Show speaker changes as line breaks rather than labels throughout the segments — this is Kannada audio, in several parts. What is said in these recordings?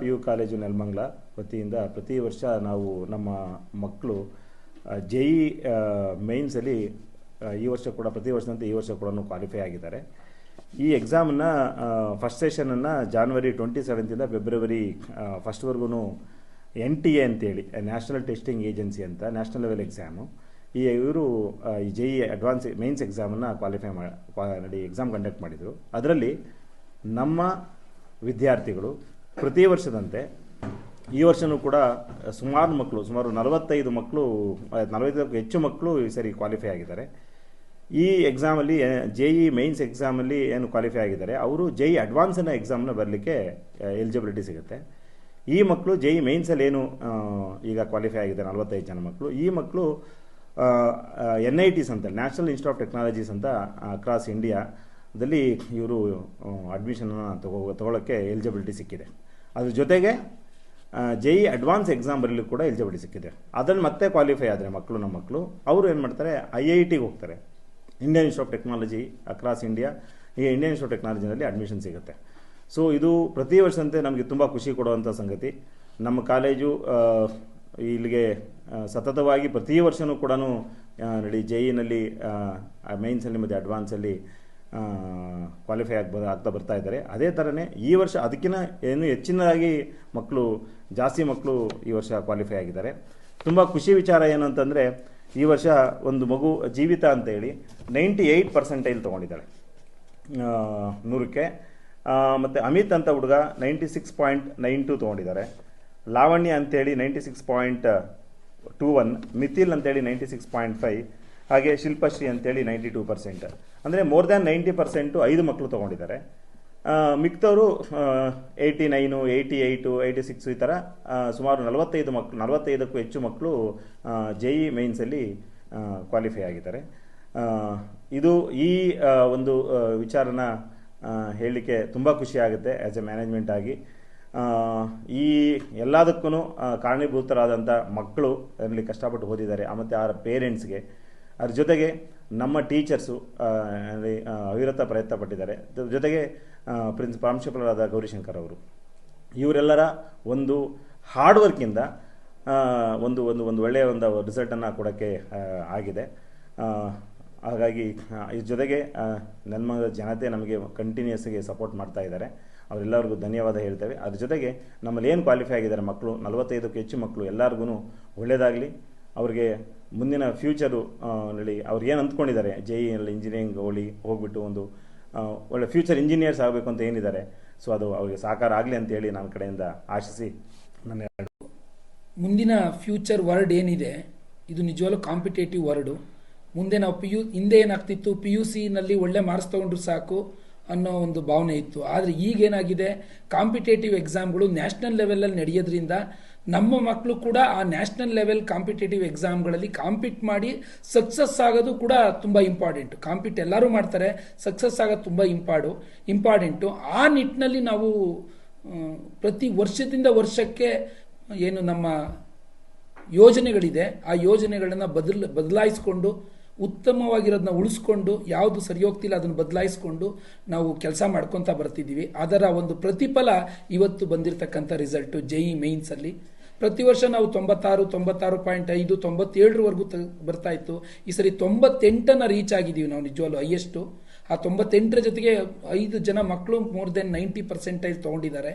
ಪಿ ಯು ಕಾಲೇಜು ನೆಲಮಂಗ್ಲ ವತಿಯಿಂದ ಪ್ರತಿ ವರ್ಷ ನಾವು ನಮ್ಮ ಮಕ್ಕಳು ಜೆ ಇ ಮೇನ್ಸಲ್ಲಿ ಈ ವರ್ಷ ಕೂಡ, ಪ್ರತಿ ವರ್ಷದಂತೆ ಈ ವರ್ಷ ಕೂಡ ಕ್ವಾಲಿಫೈ ಆಗಿದ್ದಾರೆ. ಈ ಎಕ್ಸಾಮನ್ನ ಫಸ್ಟ್ ಸೆಷನನ್ನು ಜಾನ್ವರಿ ಟ್ವೆಂಟಿ ಸೆವೆಂತಿಂದ ಫೆಬ್ರವರಿ ಫಸ್ಟ್ವರೆಗೂ ಎನ್ ಟಿ ಎ ಅಂತೇಳಿ ನ್ಯಾಷನಲ್ ಟೆಸ್ಟಿಂಗ್ ಏಜೆನ್ಸಿ ಅಂತ ನ್ಯಾಷನಲ್ ಲೆವೆಲ್ ಎಕ್ಸಾಮು ಈ ಇವರು ಈ ಜೆ ಇ ಅಡ್ವಾನ್ಸ್ ಮೇನ್ಸ್ ಎಕ್ಸಾಮನ್ನು ಕ್ವಾಲಿಫೈ ಮಾಡಿ ಎಕ್ಸಾಮ್ ಕಂಡಕ್ಟ್ ಮಾಡಿದರು. ಅದರಲ್ಲಿ ನಮ್ಮ ವಿದ್ಯಾರ್ಥಿಗಳು ಪ್ರತಿ ವರ್ಷದಂತೆ, ಈ ವರ್ಷವೂ ಕೂಡ ಸುಮಾರು ಮಕ್ಕಳು ಸುಮಾರು ನಲವತ್ತೈದು ಮಕ್ಕಳು ನಲವತ್ತೈದಕ್ಕೂ ಹೆಚ್ಚು ಮಕ್ಕಳು ಈ ಸರಿ ಕ್ವಾಲಿಫೈ ಆಗಿದ್ದಾರೆ. ಈ ಎಕ್ಸಾಮಲ್ಲಿ ಜೆ ಇ ಮೈನ್ಸ್ ಎಕ್ಸಾಮಲ್ಲಿ ಏನು ಕ್ವಾಲಿಫೈ ಆಗಿದ್ದಾರೆ, ಅವರು ಜೆ ಇ ಅಡ್ವಾನ್ಸನ್ನ ಎಕ್ಸಾಮ್ನ ಬರಲಿಕ್ಕೆ ಎಲಿಜಿಬಿಲಿಟಿ ಸಿಗುತ್ತೆ. ಈ ಮಕ್ಕಳು ಜೆ ಇ ಮೈನ್ಸಲ್ಲಿ ಏನು ಈಗ ಕ್ವಾಲಿಫೈ ಆಗಿದ್ದಾರೆ, ನಲವತ್ತೈದು ಜನ ಮಕ್ಕಳು ಈ ಮಕ್ಕಳು ಎನ್ ಐ ಟಿಸ್ ಅಂತ ನ್ಯಾಷನಲ್ ಇನ್ಸ್ಟಿಟ್ಯೂಟ್ ಆಫ್ ಟೆಕ್ನಾಲಜೀಸ್ ಅಂತ ಅಕ್ರಾಸ್ ಇಂಡಿಯಾದಲ್ಲಿ ಇವರು ಅಡ್ಮಿಷನನ್ನು ತಗೋ ತಗೊಳ್ಳೋಕ್ಕೆ ಎಲಿಜಿಬಿಲಿಟಿ ಸಿಕ್ಕಿದೆ. ಅದ್ರ ಜೊತೆಗೆ ಜೆ ಅಡ್ವಾನ್ಸ್ ಎಕ್ಸಾಮ್ ಬರಲಿ ಕೂಡ ಎಲಿಜಿಬಿಲಿಟಿ ಸಿಕ್ಕಿದೆ. ಅದರಲ್ಲಿ ಮತ್ತೆ ಕ್ವಾಲಿಫೈ ಆದರೆ ಮಕ್ಕಳು, ನಮ್ಮ ಮಕ್ಕಳು. ಅವರು ಏನು ಮಾಡ್ತಾರೆ? ಐ ಐ ಟಿಗೆ ಹೋಗ್ತಾರೆ. Indian institute of technology across India ಈ ಇಂಡಿಯನ್ ಇನ್ಸ್ಟಿಟ್ಯೂಟ್ ಆಫ್ ಟೆಕ್ನಾಲಜಿನಲ್ಲಿ ಅಡ್ಮಿಷನ್ ಸಿಗುತ್ತೆ. ಸೊ ಇದು ಪ್ರತಿ ವರ್ಷದಂತೆ ನಮಗೆ ತುಂಬ ಖುಷಿ ಕೊಡುವಂಥ ಸಂಗತಿ. ನಮ್ಮ ಕಾಲೇಜು ಇಲ್ಲಿಗೆ ಸತತವಾಗಿ ಪ್ರತಿ ವರ್ಷವೂ ಕೂಡ ನಡಿ ಜೆ ಇನಲ್ಲಿ ಮೈನ್ಸಲ್ಲಿ ಮತ್ತು ಅಡ್ವಾನ್ಸಲ್ಲಿ ಕ್ವಾಲಿಫೈ ಆಗಿ ಆಗ್ತಾ ಬರ್ತಾ ಇದ್ದಾರೆ. ಅದೇ ಥರನೇ ಈ ವರ್ಷ ಅದಕ್ಕಿಂತ ಏನು ಹೆಚ್ಚಿನದಾಗಿ ಮಕ್ಕಳು ಜಾಸ್ತಿ ಮಕ್ಕಳು ಈ ವರ್ಷ ಕ್ವಾಲಿಫೈ ಆಗಿದ್ದಾರೆ. ತುಂಬ ಖುಷಿ ವಿಚಾರ ಏನು ಅಂತಂದರೆ, ಈ ವರ್ಷ ಒಂದು ಮಗು ಜೀವಿತ ಅಂತೇಳಿ ನೈಂಟಿ ಏಯ್ಟ್ ಪರ್ಸೆಂಟೈಲ್ ತೊಗೊಂಡಿದ್ದಾಳೆ. ನೂರಕ್ಕೆ. ಮತ್ತು ಅಮಿತ್ ಅಂತ ಹುಡುಗ ninety six point nine two ತೊಗೊಂಡಿದ್ದಾರೆ. Lavanya ಅಂತೇಳಿ ninety six point two one. Mithil ಅಂತೇಳಿ ನೈಂಟಿ ಸಿಕ್ಸ್ ಪಾಯಿಂಟ್ ಫೈವ್. ಹಾಗೆ ಶಿಲ್ಪಶ್ರೀ ಅಂತೇಳಿ ನೈಂಟಿ ಟೂ ಪರ್ಸೆಂಟ್ ಅಂದರೆ ಮೋರ್ ದ್ಯಾನ್ ನೈಂಟಿ ಪರ್ಸೆಂಟು ಐದು ಮಕ್ಕಳು ತೊಗೊಂಡಿದ್ದಾರೆ. ಮಿಕ್ತವರು eighty nine eighty eight eighty six ಈ ಥರ ಸುಮಾರು ನಲವತ್ತೈದು ಮಕ್ಕಳು ನಲವತ್ತೈದಕ್ಕೂ ಹೆಚ್ಚು ಮಕ್ಕಳು ಜೆ ಇ ಮೈನ್ಸಲ್ಲಿ ಕ್ವಾಲಿಫೈ ಆಗಿದ್ದಾರೆ. ಇದು ಈ ಒಂದು ವಿಚಾರನ ಹೇಳಲಿಕ್ಕೆ ತುಂಬ ಖುಷಿಯಾಗುತ್ತೆ ಆ್ಯಸ್ ಎ ಮ್ಯಾನೇಜ್ಮೆಂಟ್ ಆಗಿ. ಈ ಎಲ್ಲದಕ್ಕೂ ಕಾರಣೀಭೂತರಾದಂಥ ಮಕ್ಕಳು ಅದರಲ್ಲಿ ಕಷ್ಟಪಟ್ಟು ಓದಿದ್ದಾರೆ ಮತ್ತು ಅವರ ಪೇರೆಂಟ್ಸ್ಗೆ ಅದ್ರ ಜೊತೆಗೆ ನಮ್ಮ ಟೀಚರ್ಸು ಅವಿರತ ಪ್ರಯತ್ನ ಪಟ್ಟಿದ್ದಾರೆ. ಜೊತೆಗೆ ಪ್ರಿನ್ಸ್ ಪ್ರಾಂಶುಪಾಲರಾದ ಗೌರಿಶಂಕರ್ ಅವರು. ಇವರೆಲ್ಲರ ಒಂದು ಹಾರ್ಡ್ ವರ್ಕಿಂದ ಒಂದು ಒಂದು ಒಂದು ಒಳ್ಳೆಯ ಒಂದು ರಿಸಲ್ಟನ್ನು ಕೊಡೋಕ್ಕೆ ಆಗಿದೆ. ಹಾಗಾಗಿ ಇದ್ರ ಜೊತೆಗೆ ನಮ್ಮ ಜನತೆ ನಮಗೆ ಕಂಟಿನ್ಯೂಸ್ಗೆ ಸಪೋರ್ಟ್ ಮಾಡ್ತಾ ಇದ್ದಾರೆ. ಅವರೆಲ್ಲರಿಗೂ ಧನ್ಯವಾದ ಹೇಳ್ತೇವೆ. ಅದ್ರ ಜೊತೆಗೆ ನಮ್ಮಲ್ಲಿ ಏನು ಕ್ವಾಲಿಫೈ ಆಗಿದ್ದಾರೆ ಮಕ್ಕಳು? ನಲವತ್ತೈದಕ್ಕೂ ಹೆಚ್ಚು ಮಕ್ಕಳು ಎಲ್ಲರಿಗೂ ಒಳ್ಳೆಯದಾಗಲಿ ಅವ್ರಿಗೆ ಮುಂದಿನ ಫ್ಯೂಚರು ನಲ್ಲಿ ಅವ್ರು ಏನು ಅಂದ್ಕೊಂಡಿದ್ದಾರೆ? ಜೆ ಇನಲ್ಲಿ ಇಂಜಿನಿಯರಿಂಗ್ ಹೋಗಿ ಹೋಗ್ಬಿಟ್ಟು ಒಂದು ಒಳ್ಳೆ ಫ್ಯೂಚರ್ ಇಂಜಿನಿಯರ್ಸ್ ಆಗಬೇಕು ಅಂತ ಏನಿದ್ದಾರೆ? ಸೊ ಅದು ಅವರಿಗೆ ಸಾಕಾರ ಆಗಲಿ ಅಂತೇಳಿ ನನ್ನ ಕಡೆಯಿಂದ ಆಶಿಸಿ ನನ್ನ
ಮುಂದಿನ ಫ್ಯೂಚರ್ ವರ್ಡ್ ಏನಿದೆ, ಇದು ನಿಜವಾಗ್ಲೂ ಕಾಂಪಿಟೇಟಿವ್ ವರ್ಡು ಮುಂದೆ ನಾವು ಪಿ ಯು ಹಿಂದೆ ಏನಾಗ್ತಿತ್ತು? ಪಿ ಯು ಸಿನಲ್ಲಿ ಒಳ್ಳೆ ಮಾರ್ಕ್ಸ್ ತೊಗೊಂಡ್ರು ಸಾಕು ಅನ್ನೋ ಒಂದು ಭಾವನೆ ಇತ್ತು. ಆದರೆ ಈಗೇನಾಗಿದೆ ಕಾಂಪಿಟೇಟಿವ್ ಎಕ್ಸಾಮ್ಗಳು ನ್ಯಾಷನಲ್ ಲೆವೆಲಲ್ಲಿ ನಡೆಯೋದ್ರಿಂದ ನಮ್ಮ ಮಕ್ಕಳು ಕೂಡ ಆ ನ್ಯಾಷನಲ್ ಲೆವೆಲ್ ಕಾಂಪಿಟೇಟಿವ್ ಎಕ್ಸಾಮ್ಗಳಲ್ಲಿ ಕಾಂಪೀಟ್ ಮಾಡಿ ಸಕ್ಸಸ್ ಆಗೋದು ಕೂಡ ತುಂಬ ಇಂಪಾರ್ಟೆಂಟ್ ಕಾಂಪೀಟ್ ಎಲ್ಲರೂ ಮಾಡ್ತಾರೆ ಸಕ್ಸಸ್ ಆಗೋದು ತುಂಬ ಇಂಪಾರ್ಡು ಇಂಪಾರ್ಟೆಂಟು ಆ ನಿಟ್ಟಿನಲ್ಲಿ ನಾವು ಪ್ರತಿ ವರ್ಷದಿಂದ ವರ್ಷಕ್ಕೆ ಏನು ನಮ್ಮ ಯೋಜನೆಗಳಿದೆ, ಆ ಯೋಜನೆಗಳನ್ನು ಬದಲ್, ಬದಲಾಯಿಸ್ಕೊಂಡು, ಉತ್ತಮವಾಗಿರೋದನ್ನ ಉಳಿಸ್ಕೊಂಡು, ಯಾವುದು ಸರಿ ಹೋಗ್ತಿಲ್ಲ ಅದನ್ನು ಬದಲಾಯಿಸ್ಕೊಂಡು ನಾವು ಕೆಲಸ ಮಾಡ್ಕೊತಾ ಬರ್ತಿದ್ದೀವಿ. ಅದರ ಒಂದು ಪ್ರತಿಫಲ ಇವತ್ತು ಬಂದಿರತಕ್ಕಂಥ ರಿಸಲ್ಟು ಜೆ ಇ ಮೇನ್ಸಲ್ಲಿ ಪ್ರತಿ ವರ್ಷ ನಾವು ತೊಂಬತ್ತಾರು ತೊಂಬತ್ತಾರು ಪಾಯಿಂಟ್ ಐದು, ತೊಂಬತ್ತೇಳರವರೆಗೂ ಬರ್ತಾ ಇತ್ತು. ಈ ಸರಿ ತೊಂಬತ್ತೆಂಟನ್ನು ರೀಚ್ ಆಗಿದ್ದೀವಿ ನಾವು ನಿಜವಾಗ್ಲೂ ಹೈಯೆಸ್ಟು ಆ ತೊಂಬತ್ತೆಂಟರ ಜೊತೆಗೆ ಐದು ಜನ ಮಕ್ಕಳು ಮೋರ್ ದೆನ್ ನೈಂಟಿ ಪರ್ಸೆಂಟೈಲ್ ತೊಗೊಂಡಿದ್ದಾರೆ.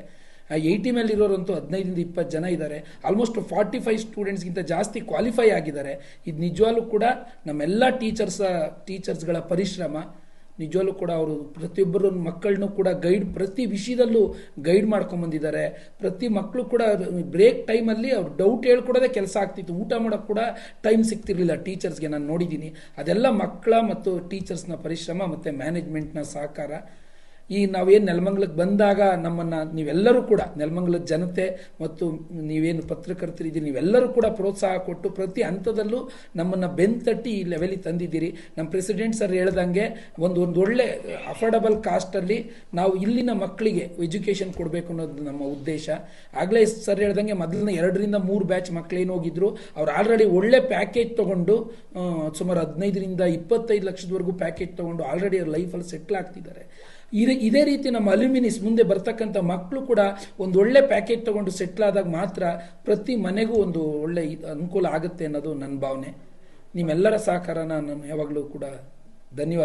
ಏಯ್ಟಿ ಮೇಲೆ ಇರೋರಂತೂ ಹದಿನೈದಿಂದ ಇಪ್ಪತ್ತು ಜನ ಇದ್ದಾರೆ. ಆಲ್ಮೋಸ್ಟ್ ಫಾರ್ಟಿ ಫೈವ್ ಸ್ಟೂಡೆಂಟ್ಸ್ಗಿಂತ ಜಾಸ್ತಿ ಕ್ವಾಲಿಫೈ ಆಗಿದ್ದಾರೆ. ಇದು ನಿಜವಾಗ್ಲೂ ಕೂಡ ನಮ್ಮೆಲ್ಲ ಟೀಚರ್ಸ್ ಟೀಚರ್ಸ್ಗಳ ಪರಿಶ್ರಮ. ನಿಜವಾಗ್ಲೂ ಕೂಡ ಅವರು ಪ್ರತಿಯೊಬ್ಬರು ಮಕ್ಕಳನ್ನು ಕೂಡ ಗೈಡ್ ಪ್ರತಿ ವಿಷಯದಲ್ಲೂ ಗೈಡ್ ಮಾಡ್ಕೊಂಬಂದಿದ್ದಾರೆ. ಪ್ರತಿ ಮಕ್ಕಳು ಕೂಡ ಬ್ರೇಕ್ ಟೈಮಲ್ಲಿ ಅವ್ರು ಡೌಟ್ ಹೇಳ್ಕೊಡೋದೇ ಕೆಲಸ ಆಗ್ತಿತ್ತು. ಊಟ ಮಾಡೋಕ್ಕೆ ಕೂಡ ಟೈಮ್ ಸಿಗ್ತಿರ್ಲಿಲ್ಲ ಟೀಚರ್ಸ್ಗೆ. ನಾನು ನೋಡಿದ್ದೀನಿ. ಅದೆಲ್ಲ ಮಕ್ಕಳ ಮತ್ತು ಟೀಚರ್ಸ್ನ ಪರಿಶ್ರಮ ಮತ್ತು ಮ್ಯಾನೇಜ್ಮೆಂಟ್ನ ಸಹಕಾರ. ಈ ನಾವೇನು ನೆಲಮಂಗಲಕ್ಕೆ ಬಂದಾಗ ನಮ್ಮನ್ನು ನೀವೆಲ್ಲರೂ ಕೂಡ, ನೆಲಮಂಗಲದ ಜನತೆ ಮತ್ತು ನೀವೇನು ಪತ್ರಕರ್ತರಿದ್ದೀರಿ ನೀವೆಲ್ಲರೂ ಕೂಡ ಪ್ರೋತ್ಸಾಹ ಕೊಟ್ಟು ಪ್ರತಿ ಹಂತದಲ್ಲೂ ನಮ್ಮನ್ನು ಬೆಂತಟ್ಟಿ ಈ ಲೆವೆಲಿಗೆ ತಂದಿದ್ದೀರಿ. ನಮ್ಮ ಪ್ರೆಸಿಡೆಂಟ್ ಸರ್ ಹೇಳ್ದಂಗೆ ಒಂದು ಒಂದು ಒಳ್ಳೆ ಅಫೋರ್ಡಬಲ್ ಕಾಸ್ಟಲ್ಲಿ ನಾವು ಇಲ್ಲಿನ ಮಕ್ಕಳಿಗೆ ಎಜುಕೇಷನ್ ಕೊಡಬೇಕು ಅನ್ನೋದು ನಮ್ಮ ಉದ್ದೇಶ. ಆಗಲೇ ಸರ್ ಹೇಳ್ದಂಗೆ ಮೊದಲನೇ ಎರಡರಿಂದ ಮೂರು ಬ್ಯಾಚ್ ಮಕ್ಕಳೇನು ಹೋಗಿದ್ರು. ಅವ್ರು ಆಲ್ರೆಡಿ ಒಳ್ಳೆ ಪ್ಯಾಕೇಜ್ ತೊಗೊಂಡು ಸುಮಾರು ಹದಿನೈದರಿಂದ ಇಪ್ಪತ್ತೈದು ಲಕ್ಷದವರೆಗೂ ಪ್ಯಾಕೇಜ್ ತೊಗೊಂಡು ಆಲ್ರೆಡಿ ಅವ್ರ ಲೈಫಲ್ಲಿ ಸೆಟ್ಲ್ ಆಗ್ತಿದ್ದಾರೆ. ಇದೇ ಇದೇ ರೀತಿ ನಮ್ಮ ಅಲ್ಯೂಮಿನಿಸ್ ಮುಂದೆ ಬರ್ತಕ್ಕಂಥ ಮಕ್ಕಳು ಕೂಡ ಒಂದು ಒಳ್ಳೆ ಪ್ಯಾಕೇಜ್ ತಗೊಂಡು ಸೆಟ್ಲ್ ಆದಾಗ ಮಾತ್ರ ಪ್ರತಿ ಮನೆಗೂ ಒಂದು ಒಳ್ಳೆ ಅನುಕೂಲ ಆಗುತ್ತೆ ಅನ್ನೋದು ನನ್ನ ಭಾವನೆ. ನಿಮ್ಮೆಲ್ಲರ ಸಹಕಾರನ ನಾನು ಯಾವಾಗಲೂ ಕೂಡ ಧನ್ಯವಾದ